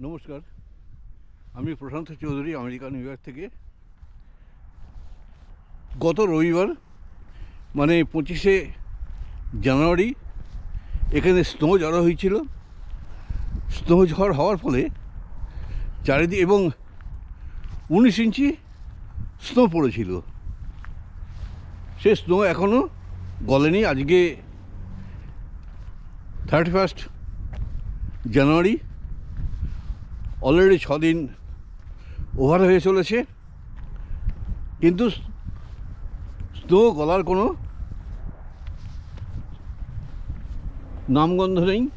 নমস্কার। আমি Prashant Chowdhury, America, New York থেকে। গত রবিবার মানে পঁচিশে জানুয়ারি, এখানে স্নো জড়ো হয়েছিল। স্নো ঝড় হওয়ার ফলে চারিদিকে এবং উনিশ ইঞ্চি স্নো পড়েছিল। সে স্নো এখনও গলেনি। আজকে থার্টি ফার্স্ট জানুয়ারি অলরেডি ছদিন ওভার হয়ে চলেছে। কিন্তু স্নো গলার কোনো নামগন্ধ নেই।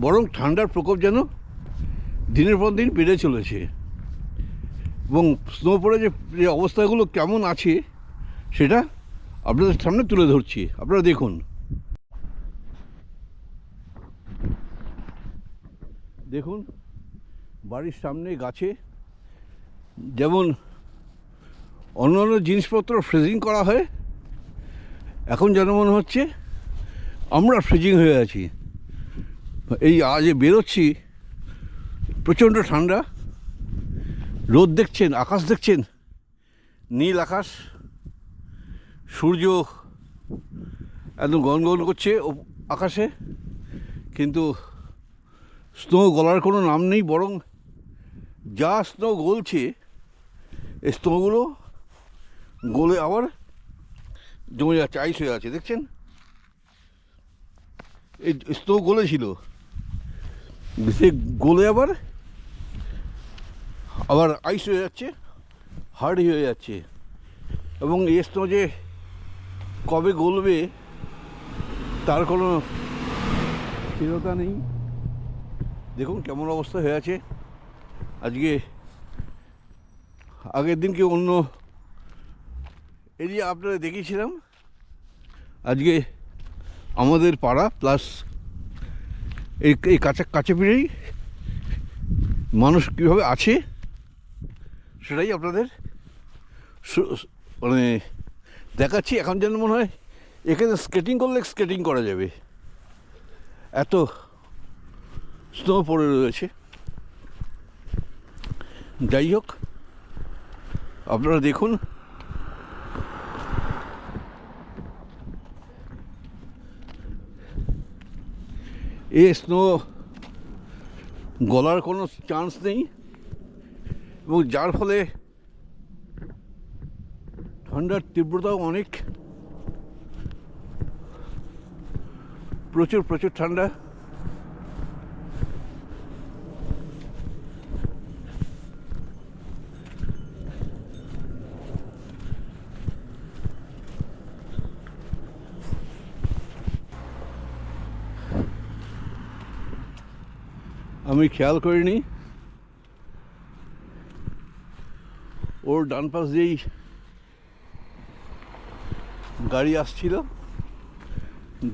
বরং ঠান্ডার প্রকোপ যেন দিনের পর দিন বেড়ে চলেছে। এবং স্নো পড়ে যে যে অবস্থাগুলো কেমন আছে সেটা আপনাদের সামনে তুলে ধরছি। আপনারা দেখুন। দেখুন। বাড়ির সামনে গাছে। যেমন অন্যান্য জিনিসপত্র ফ্রিজিং করা হয়, এখন যেন মনে হচ্ছে আমরা ফ্রিজিং হয়ে আছি। এই আজ বেরোচ্ছি, প্রচণ্ড ঠান্ডা, রোদ দেখছেন, আকাশ দেখছেন, নীল আকাশ, সূর্য একদম গনগন করছে আকাশে, কিন্তু স্নো গলার কোনো নাম নেই, বরং যা স্নো গলছে এই স্নোগুলো গলে আবার জমে যাচ্ছে আইস হয়ে আছে দেখছেন? এই স্নো গলেছিল। সে গলে আবার আবার আইস হয়ে যাচ্ছে হার্ড হয়ে যাচ্ছে। এবং এই স্নো যে কবে গলবে, তার কোনো স্থিরতা নেই। দেখুন কেমন অবস্থা হয়ে আছে। আজকে আগের দিনকে অন্য এরিয়া আপনারা দেখিয়েছিলাম। আজকে আমাদের পাড়া প্লাস এই এই কাছা কাছে পিড়েই মানুষ কীভাবে আছে সেটাই আপনাদের মানে দেখাচ্ছি। এখন যেন মনে হয় এখানে স্কেটিং করলে স্কেটিং করা যাবে। এত স্নো পড়ে রয়েছে। যাই হোক আপনারা দেখুন। এ স্নো, গলার কোনো চান্স নেই এবং যার ফলে ঠান্ডার তীব্রতাও অনেক। প্রচুর প্রচুর ঠান্ডা। আমি খেয়াল করিনি? ওর ডান পাশ দিয়েই গাড়ি আসছিল।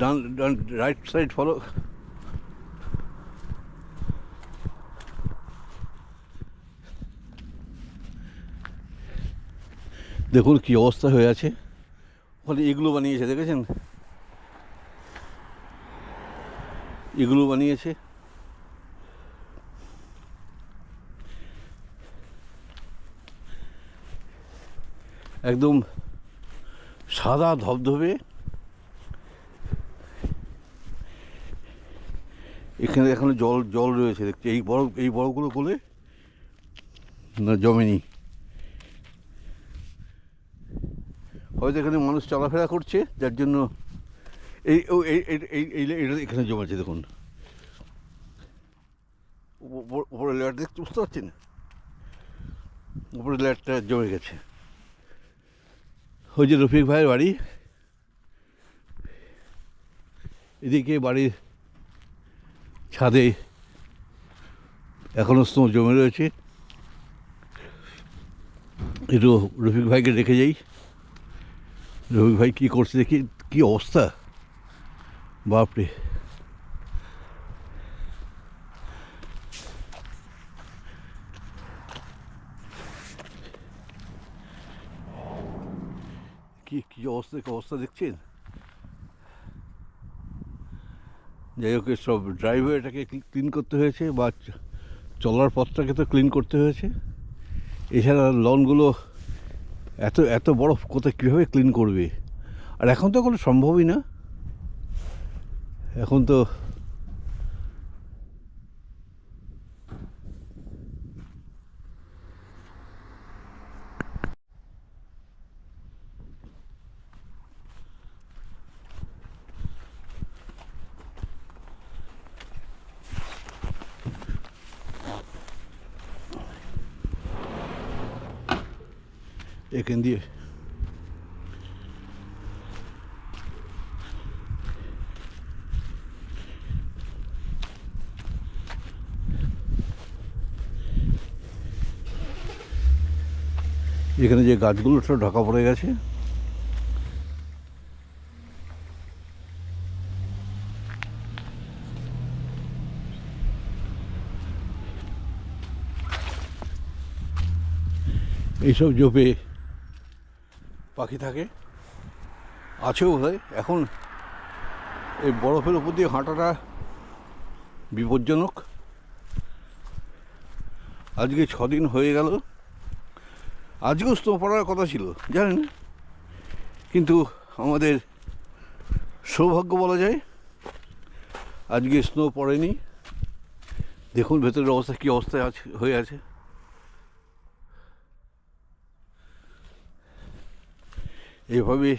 ডান ডান রাইট সাইড ফলো দেখুন কি অবস্থা হয়ে আছে। ওখানে এগুলো বানিয়েছে, দেখেছেন? এগুলো বানিয়েছে। একদম সাদা ধবধবে। এখানে এখনও জল জল রয়েছে দেখছি। এই বরফ এই বরফগুলো বলে না জমেনি। হয়তো এখানে মানুষ চলাফেরা করছে, যার জন্য এই, ও, এই এটা এখানে জমেছে, দেখুন। উপর- লেয়ার দেখতে বুঝতে পারছেন? উপরে লেয়ারটা জমে গেছে। ওই যে রফিক ভাইয়ের বাড়ি। এদিকে বাড়ির ছাদে এখনও স্নো জমে রয়েছে। একটু রফিক ভাইকে রেখে যাই। রফিক ভাই কী করছে দেখি, কী অবস্থা? বাপরে। কি কি অবস্থা অবস্থা দেখছেন? যাই হোক সব ড্রাইভার এটাকে ক্লিন করতে হয়েছে বা চলার পথটাকে তো ক্লিন করতে হয়েছে। এছাড়া লনগুলো এত এত বরফ কোথায় কীভাবে ক্লিন করবে? আর এখন তো কোনো সম্ভবই না। এখন তো দিয়ে এখানে যে গাছগুলো সব ঢাকা পড়ে গেছে। এইসব জোপে পাখি থাকে। আছেও বোধহয়। এখন এই বরফের উপর দিয়ে হাঁটাটা বিপজ্জনক। আজকে ছদিন হয়ে গেল। আজকেও স্নো পড়ার কথা ছিল, জানেন? কিন্তু আমাদের সৌভাগ্য বলা যায়, আজকে স্নো পড়েনি। দেখুন ভেতরের অবস্থা, কী অবস্থায় আছে, হয়ে আছে। এভাবে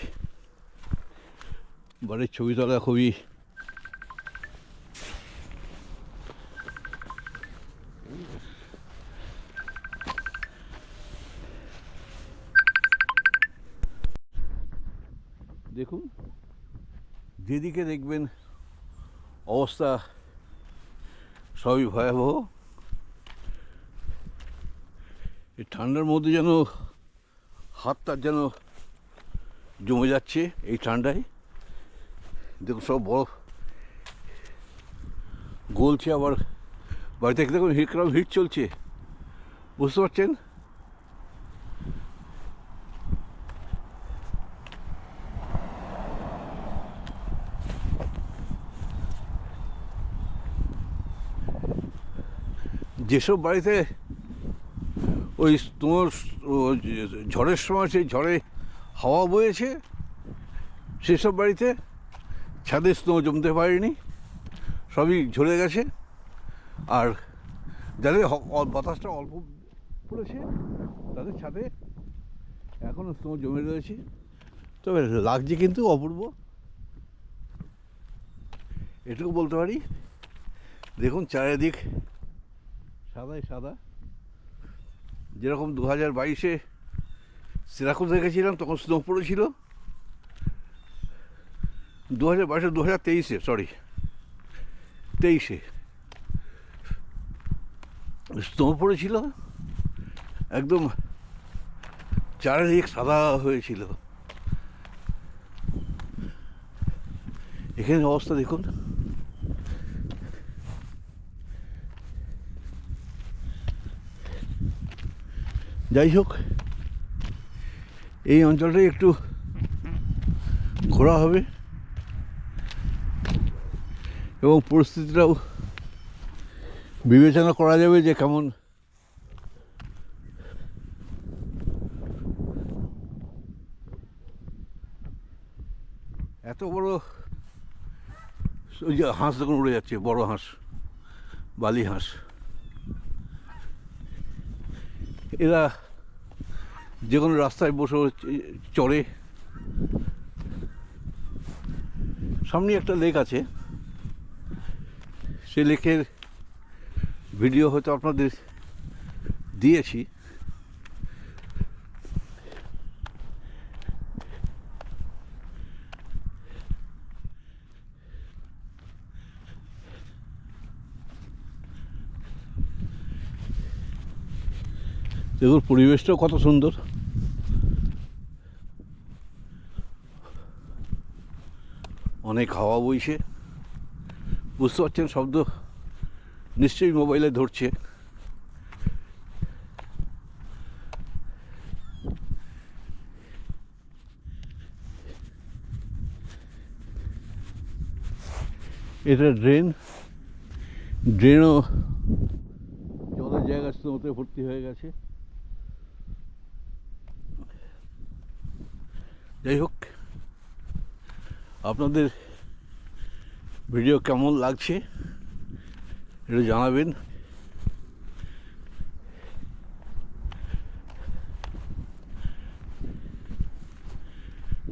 বাড়ির ছবি তোলা খুবই দেখুন, যেদিকে দেখবেন অবস্থা সবই ভয়াবহ। এই ঠান্ডার মধ্যে যেন হাতটা যেন জমে যাচ্ছে এই ঠান্ডায়। দেখুন সব বরফ গলছে আবার। বাড়িতে দেখুন, হিট কিরম হিট চলছে। বুঝতে পারছেন? যেসব বাড়িতে ওই তোমার ঝড়ের সময় সেই ঝড়ে হাওয়া বয়েছে। সেসব বাড়িতে ছাদে স্নো জমতে পারেনি। সবই ঝরে গেছে। আর যাদের বাতাসটা অল্প পড়েছে, তাদের ছাদে এখনও স্নো জমে রয়েছে। তবে লাগছে কিন্তু অপূর্ব। এটুকু বলতে পারি, দেখুন চারিদিক সাদাই সাদা। যেরকম দু হাজার বাইশে সিরাকুজ দেখেছিলাম তখন স্নো পড়েছিল দু হাজার বাইশে দু হাজার তেইশে সরি তেইশে। স্নো পড়েছিল একদম চারিদিক সাদা হয়েছিল। এখানে অবস্থা দেখুন। যাই হোক এই অঞ্চলটাই একটু ঘোরা হবে। এবং পরিস্থিতিটাও বিবেচনা করা যাবে যে কেমন এত বড় ওই যে হাঁস দেখুন উড়ে যাচ্ছে, বড় হাঁস, বালি হাঁস, এরা যে কোনো রাস্তায় বসে চড়ে। সামনে একটা লেক আছে। সে লেকের ভিডিও হয়তো আপনাদের দিয়েছি। দেখুন, পরিবেশটাও কত সুন্দর। অনেক হাওয়া বইছে। বুঝতে পারছেন, শব্দ নিশ্চয়ই মোবাইলে ধরছে। এটা ড্রেন। ড্রেনও জলের জায়গা স্নোতে ভর্তি হয়ে গেছে। যাই হোক, আপনাদের ভিডিও কেমন লাগছে একটু জানাবেন।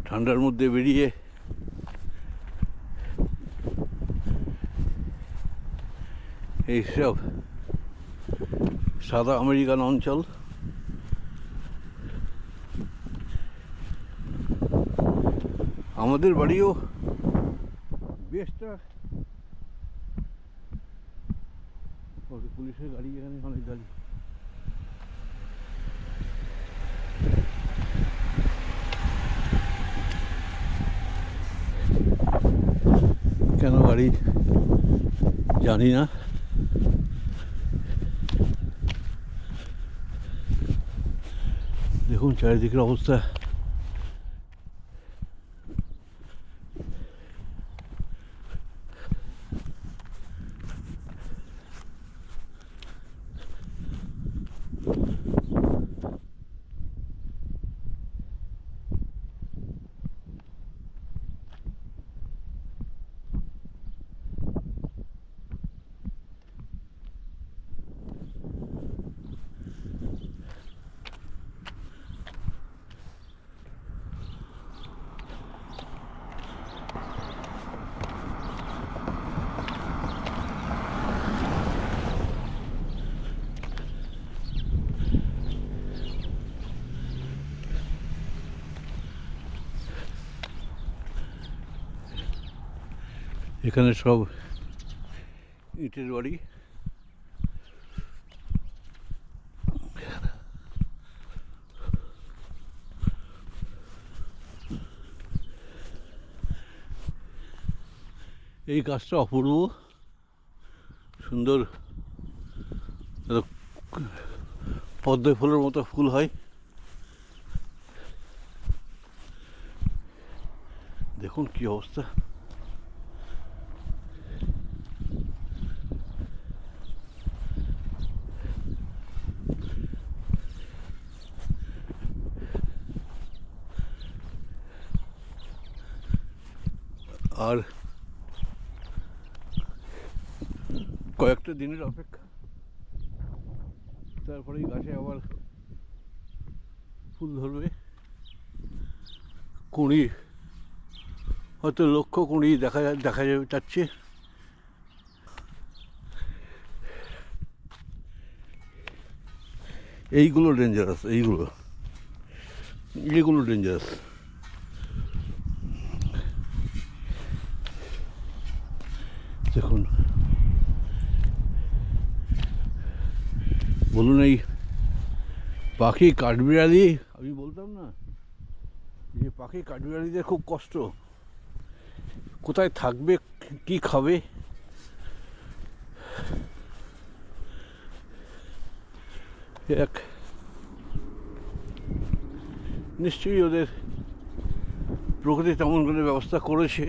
ঠান্ডার মধ্যে বেরিয়ে এইসব সাদা আমেরিকান অঞ্চল আমাদের বাড়িও বেশটা ওই পুলিশের গাড়ি এখানে অনেক গাড়ি কেন গাড়ি জানি না দেখুন চারিদিকের অবস্থা এখানে সব ইটের বাড়ি। এই গাছটা অপূর্ব। সুন্দর পদ্ম ফুলের মতো ফুল হয়। দেখুন কি অবস্থা আর কয়েকটা দিনের অপেক্ষা। তারপরে গাছে আবার ফুল ধরবে। কুঁড়ি, হয়তো লক্ষ কুঁড়ি দেখা দেখা যাবে যাচ্ছে। এইগুলো ডেঞ্জারাস এইগুলো। এইগুলো ডেঞ্জারাস দেখুন বলুন এই পাখি কাঠবিড়ালি, আমি বলতাম না, যে পাখি কাঠবিড়ালিদের খুব কষ্ট। কোথায় থাকবে, কি খাবে? এক, নিশ্চয়ই ওদের প্রকৃতি তেমন করে ব্যবস্থা করেছে।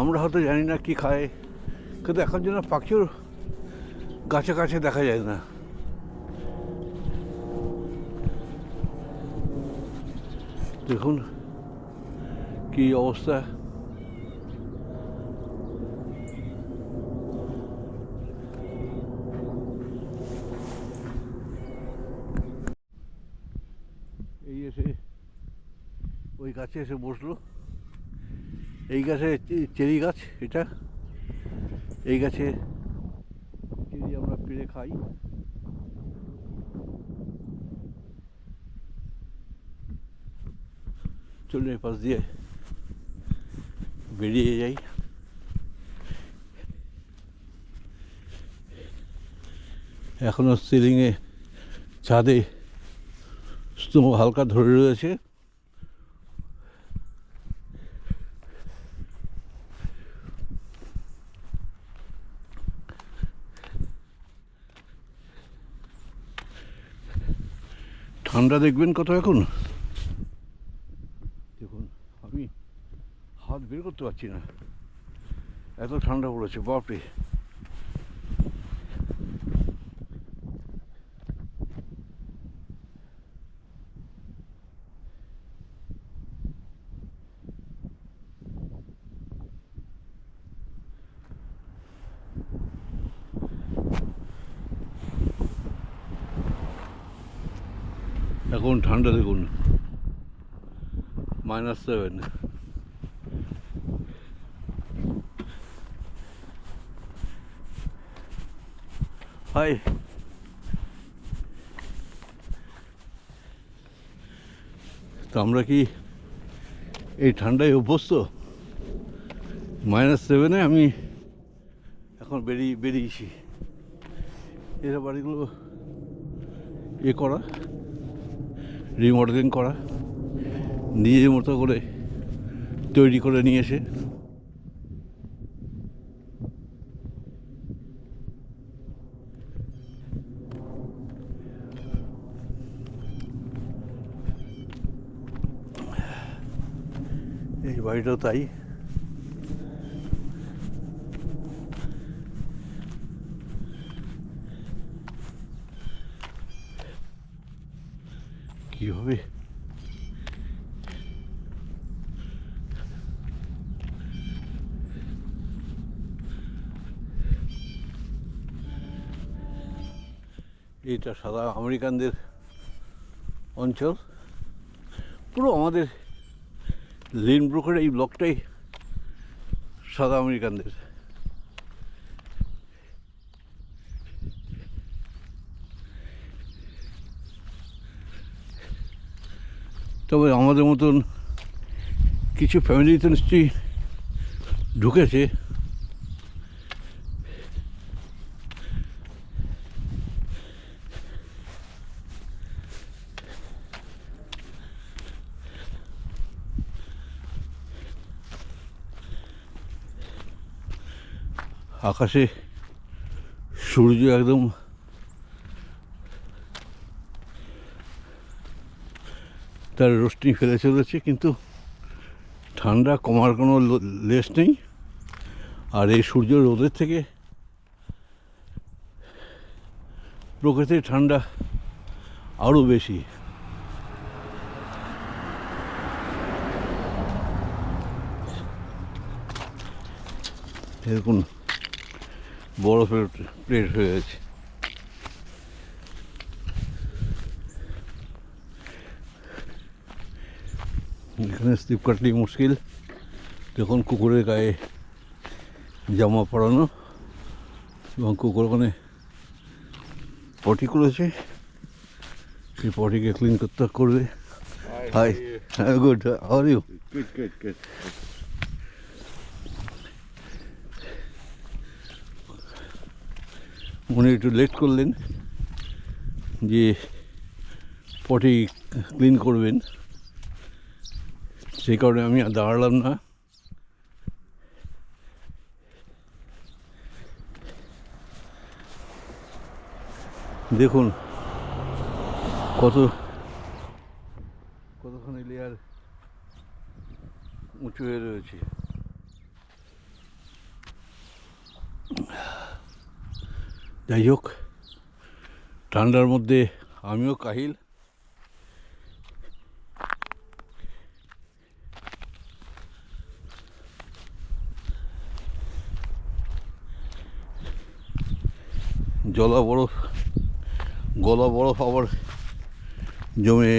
আমরা হয়তো জানি না কি খায়, কিন্তু এখন যেন পাখিও গাছে গাছে দেখা যায় না। দেখুন কি অবস্থা। এই এসে ওই গাছে এসে বসল। এই গাছে চেরি গাছ এটা। এই গাছে চেরি আমরা পেরে খাই। এই পাশ দিয়ে বেরিয়ে যাই। এখনও সিলিংয়ে ছাদে স্তূপ হালকা ধরে রয়েছে। ঠান্ডা দেখবেন কত এখন? করতে পারছি না এত ঠান্ডা পড়েছে বাপরে এখন ঠান্ডা দেখুন মাইনাস সেভেন হাই তো আমরা কি এই ঠান্ডায় অভ্যস্ত? মাইনাস সেভেনে আমি এখন বেরিয়ে, বেরিয়েছি। এরা বাড়িগুলো এ করা রিমডেলিং করা নিজের মতো করে তৈরি করে নিয়ে এসে এই বাড়িটাও তাই। কি হবে? এটা সাদা আমেরিকানদের অঞ্চল। পুরো আমাদের লেন ব্রোকের এই ব্লকটাই সাদা আমেরিকানদের। তবে আমাদের মতন কিছু ফ্যামিলিতে নিশ্চয়ই ঢুকেছে। আকাশে সূর্য একদম তার রোশনি ফেলে চলেছে, কিন্তু ঠান্ডা কমার কোনো লো- লেশ নেই। আর এই সূর্য রোদের থেকে প্রকৃতির ঠান্ডা আরও বেশি। এরকম বরফের প্লেট হয়ে গেছে। এখানে স্লিপ কাটলি মুশকিল। যখন কুকুরের গায়ে জামা পরানো এবং কুকুর ওখানে পটি করেছে সেই পটিকে ক্লিন করতে করবে। হাই হ্যাঁ good are you Good, good, good. উনি একটু লেট করলেন, যে পটি ক্লিন করবেন। সেই কারণে আমি আর দাঁড়ালাম না। দেখুন কত কতখানি লেয়ার উঁচু হয়ে রয়েছে। যাই হোক, ঠান্ডার মধ্যে আমিও কাহিল। জলা বরফ, গলা বরফ আবার জমে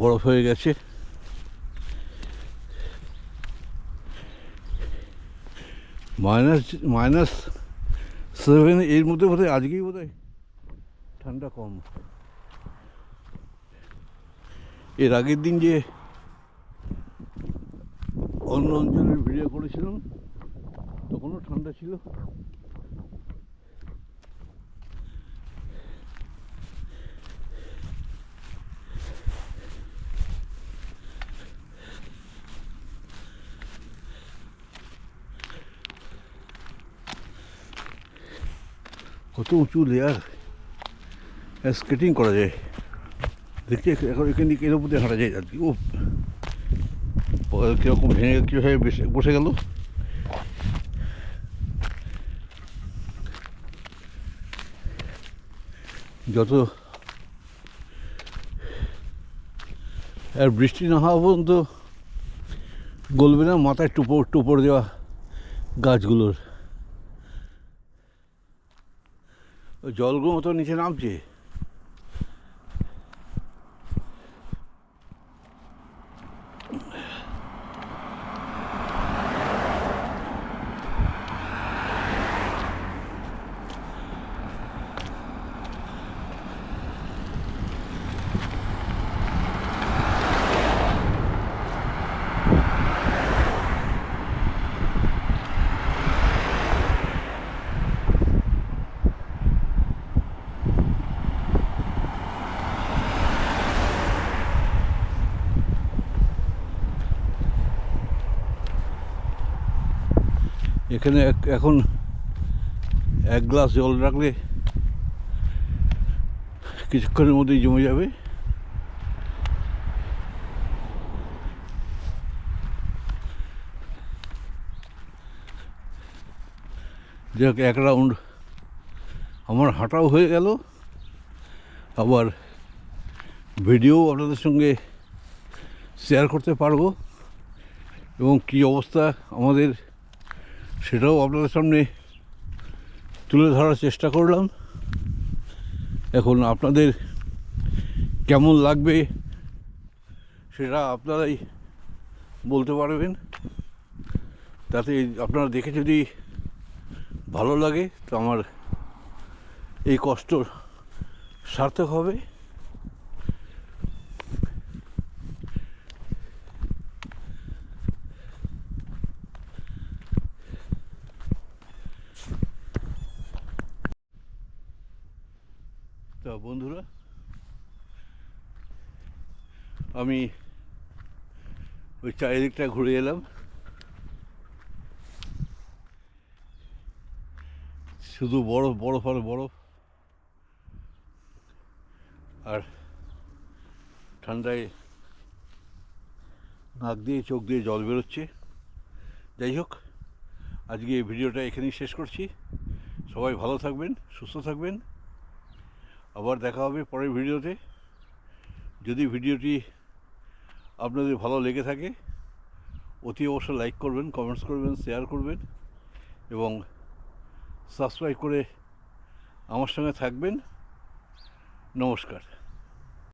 বরফ হয়ে গেছে। মাইনাস মাইনাস সেভেন এর মধ্যে বোধহয় আজকেই বোধহয়। ঠান্ডা কম। এর আগের দিন যে অন্য অঞ্চলের ভিডিও করেছিলাম, তখনও ঠান্ডা ছিল। কত উঁচু লেয়ার স্কেটিং করা যায়। এখ- এখন এখান এর উপর হাঁটা যায় আর কি। ও কীরকম ভেঙে, কীভাবে বসে গেল? যত আর বৃষ্টি না হওয়া পর্যন্ত গলবে না, মাথায় টুপর টুপর দেওয়া গাছগুলোর ওই জলগুলো মতো নিচে নামছে। এখানে এখন এক গ্লাস জল রাখলে কিছুক্ষণের মধ্যেই জমে যাবে। যাক, এক রাউন্ড আমার হাঁটাও হয়ে গেল। আবার ভিডিও আপনাদের সঙ্গে শেয়ার করতে পারব। এবং কী অবস্থা আমাদের সেটাও আপনাদের সামনে তুলে ধরার চেষ্টা করলাম। এখন আপনাদের কেমন লাগবে সেটা আপনারাই বলতে পারবেন। তাতে আপনারা দেখে যদি ভালো লাগে তো আমার এই কষ্ট সার্থক হবে তা বন্ধুরা, আমি ওই চারিদিকটা ঘুরে এলাম। শুধু বরফ বরফ আর বরফ। আর ঠান্ডায় নাক দিয়ে, চোখ দিয়ে জল বেরোচ্ছে। যাই হোক, আজকে এই ভিডিওটা এখানেই শেষ করছি। সবাই ভালো থাকবেন, সুস্থ থাকবেন। আবার দেখা হবে পরের ভিডিওতে। যদি ভিডিওটি আপনাদের ভালো লেগে থাকে, অতি অবশ্যই লাইক করবেন কমেন্টস করবেন শেয়ার করবেন এবং সাবস্ক্রাইব করে আমার সঙ্গে থাকবেন। নমস্কার।